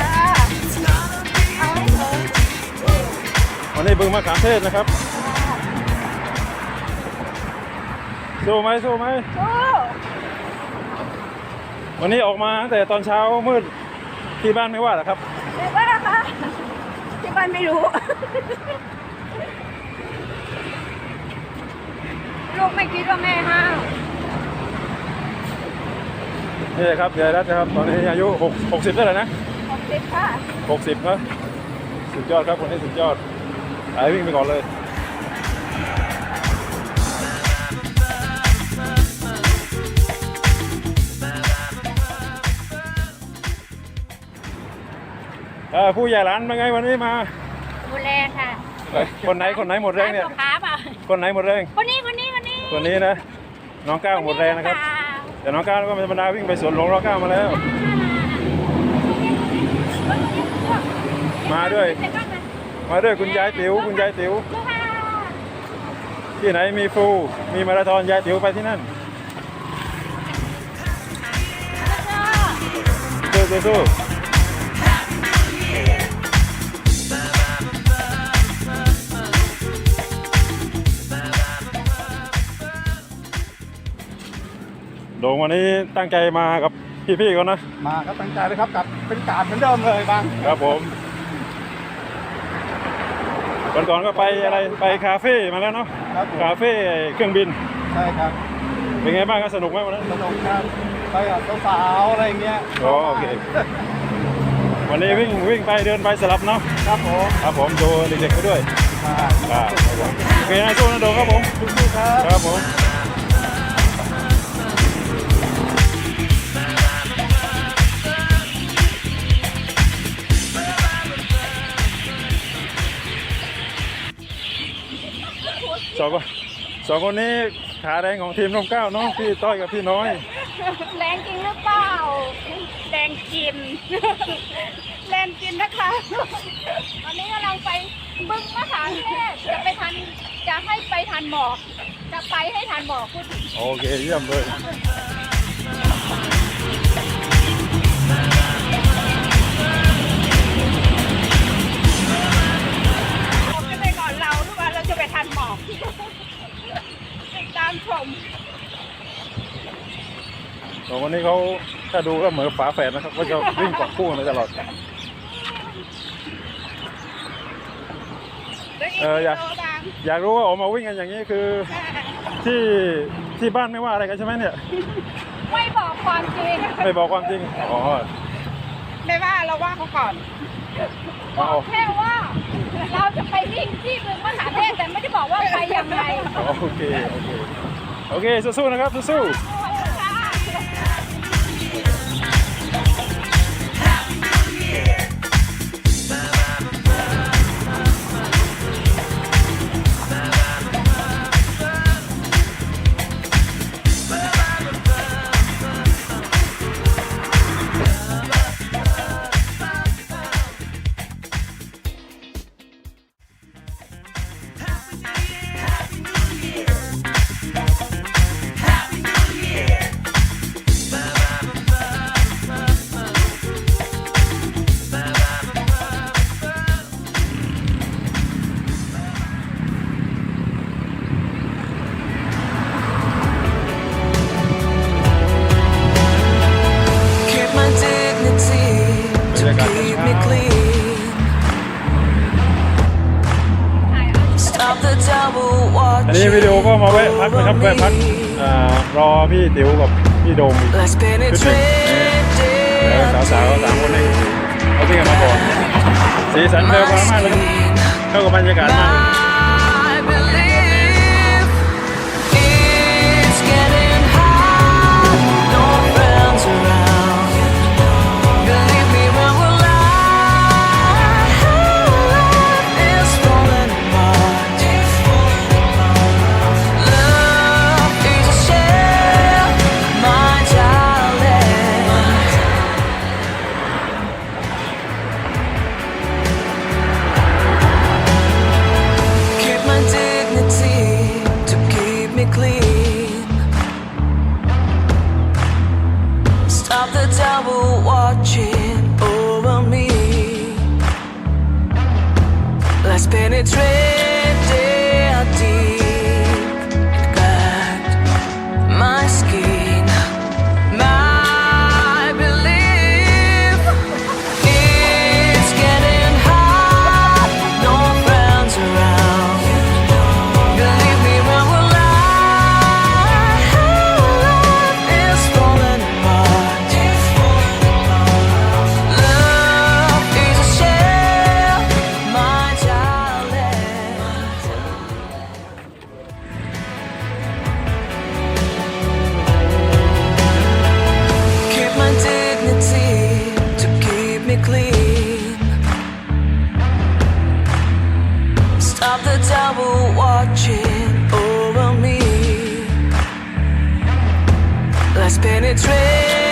ค่ะเอาให้เถอะวันนี้บึงมะขามเทศนะครับสู้ไหมสู้ไหมสู้วันนี้ออกมาตั้งแต่ตอนเช้ามืดที่บ้านไม่ว่าหรอครับเด็กว่านะคะที่บ้านไม่รู้ ลูกไม่คิดว่าแม่ห้าว นี่ครับยายรัตนะครับตอนนี้อายุ6 60ได้แล้วนะหกสิบค่ะ60นะสุดยอดครับคนนี้สุดยอดไอ้วิ่งไปก่อนเลยเออผู้ใหญ่ร้านเป็นไงวันนี้มาดูแลค่ะ คนไหนคนไหนหมดแรงเนี่ยลูกค้าป่ะคนไหนหมดแรง คนนี้คนนี้คนนี้คนนี้นะ น้องก้าวหมดแรงนะครับ แต่น้องก้าวก็ไม่ธรรมดาวิ่งไปสวนหลวงรองก้าวมาแล้ว มาด้วย มาด้วยคุณยายติ๋วคุณยายติ๋วที่ไหนมีฟู มีมาราธอนยายติ๋วไปที่นั่นสู้สู้ ด่งวันนี้ตั้งใจมากับพี่ๆเขานะ มาก็ตั้งใจเลยครับกลับเป็นการเหมือนเดิมเลยบางครับผมวันก่อนก็ไปอะไรไปคาเฟ่มาแล้วเนาะครับผมคาเฟ่เครื่องบินใช่ครับเป็นไงบ้างครับสนุกไหมวันนั้นสนุกครับไปกับสาวๆอะไรอย่างเงี้ยอ๋อโอเค วันนี้วิ่งวิ่งไปเดินไปสลับเนาะครับผมครับผมดูเด็กๆไปด้วยมาครับครับผมโอเคนะสู้นะโดครับผมสู้ๆครับครับผม องคนสองคนนี้ขาแรงของทีมร่มเกล้าเนาะพี่ต้อยกับพี่น้อย แรงจริงหรือเปล่าแรงกินแรงกินนะคะตอนนี้กำลังไปบึ้งมะขามเทศจะไปทันจะให้ไปทันหมอก จะไปให้ทันหมอกพูดถึงโอเคเยี่ยมเลย นนี้เขาถ้าดูก็เหมือนฝาแฝดนะครับก็จะวิ่งเกาะคู่กันไปตลอดเอออยากอยากรู้ว่าออกมาวิ่งกันอย่างนี้คือ ที่ที่บ้านไม่ว่าอะไรกันใช่ไหมเนี่ย ไม่บอกความจริงไม่บอกความจริงอ๋อไม่ว่าเราว่าเขาก่อนบเอาอกแค่ว่า เราจะไปวิ่งที่เมืองมหาเทพแต่ไม่ได้บอกว่าไปยังไงโอเคโอเคโอเคสู้ๆนะครับสู้ๆ นะครับแวะพักอ่ารอพี่ติ๋วกับพี่โดมอีก Let's ชุดหนึ่ง penetrate แล้วสาวๆสามคนเองเขาวิ่งกันมาก่อนสีสันเร็วมากเลยเข้ากับบรรยากาศมากเลย penetrate The devil watching over me. Let's penetrate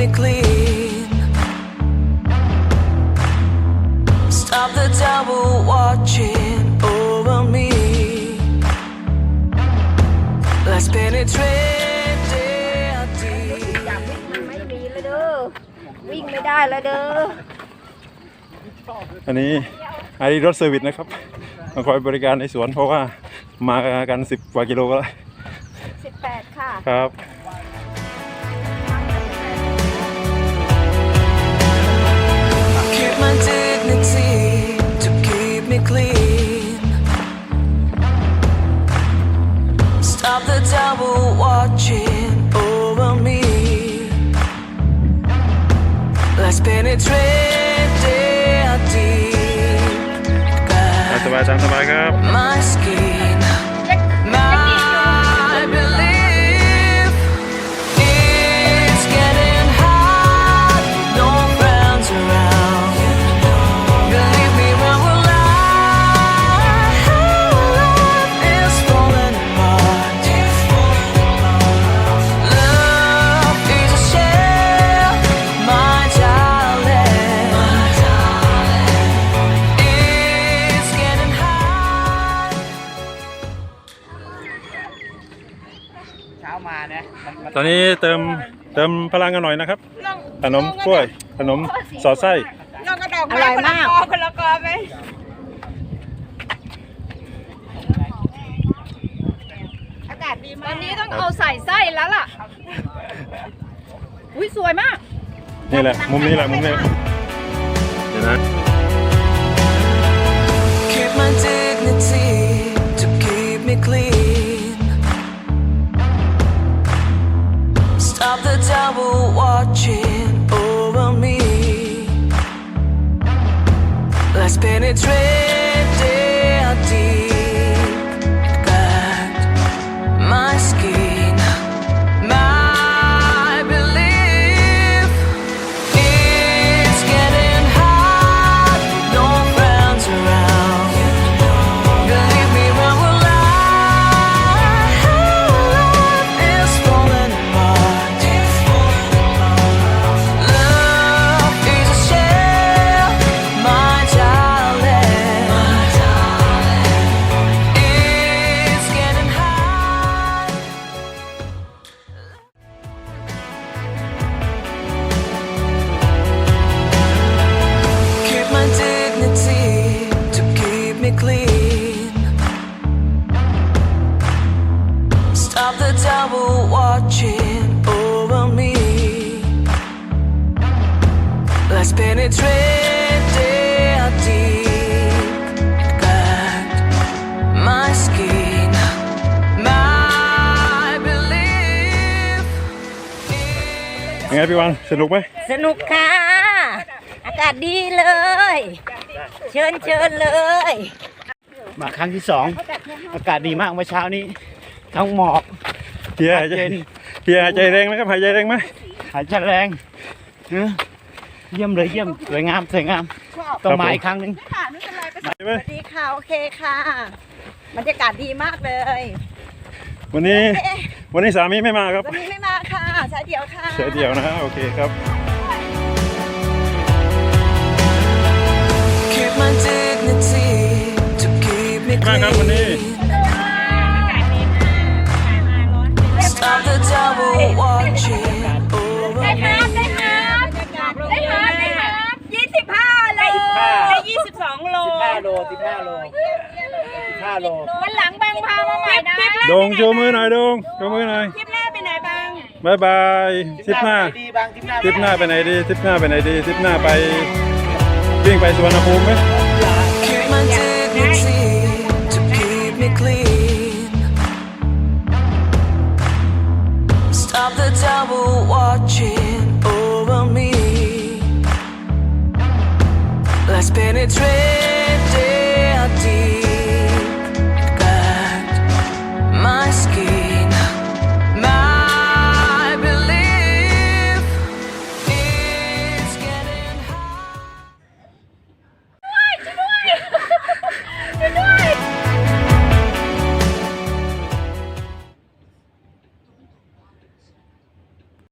me clean. Stop the devil watching over me. Let's penetrate deep, deep. อยากวิ่งมันไม่มีเลยเด้อ วิ่งไม่ได้แล้วเด้อ อันนี้อารีรถเซอร์วิสนะครับมาคอยบริการในสวนเพราะว่ามากัน10กว่ากิโลก็แล้ว18 ค่ะ ครับ my dignity to keep me clean. Stop the devil watching over me. Let's penetrate deep, deep. สบายตามสบายครับ My skin, ตอนนี้เติมเติมพลังกันหน่อยนะครับ ขนมกล้วย ขนมสอดไส้ลองกระดอกไม้คนละกอคนละกอไหมอากาศดีมากตอนนี้ต้องเอาใส่ไส้แล้วล่ะ อุ้ยสวยมาก นี่แหละ มุมนี้แหละ มุมนี้เดี๋ยวนะ Keep my dignity to keep me clean. The devil watching over me. Let's penetrate deep. Stop the devil watching over me. Let's penetrate deep, deep. Got my skin, my belief. ยังไงพี่วันสนุกไหมสนุกค่ะ อากาศดีเลยอเชิญเชิญเลย มาครั้งที่สอง อากาศดีมากเมื่อเช้านี้ ทั้งหมอกเฮียหายใจเย็นเฮียหายใจแรงไหมครับหายใจแรงไหมหายใจแรงเออเยี่ยมเลยเยี่ยมสวยงามสวยงามต้องมาอีกครั้งหนึ่งค่ะไม่เป็นไรไปใช่ไหมสวัสดีค่ะโอเคค่ะบรรยากาศดีมากเลยวันนี้ เอ๊ะวันนี้สามีไม่มาครับวันนี้ไม่มาค่ะสายเดียวค่ะ เสียเดียวนะฮะโอเคครับ Keep my dignity to keep me มากครับวันนี้ clean. ได้ over ครับได้ครับได้ครับได้ครับยี่สิบห้าโลได้ยี่สิบสองโลห้าโลสิบห้าโลสิบห้าโลวันหลังบางพามาใหม่นะโดงชว์มือหน่อยดงโชว์มือหน่อยคลิปหน้าไปไหนบางบายบายทิปหน้าดีบางทิปหน้าทริปหน้าไปไหนดีทิปหน้าไปไหนดีทิปหน้าไปวิ่งไปสุวรรณภูมิไหม double watching over me. Let's penetrate deep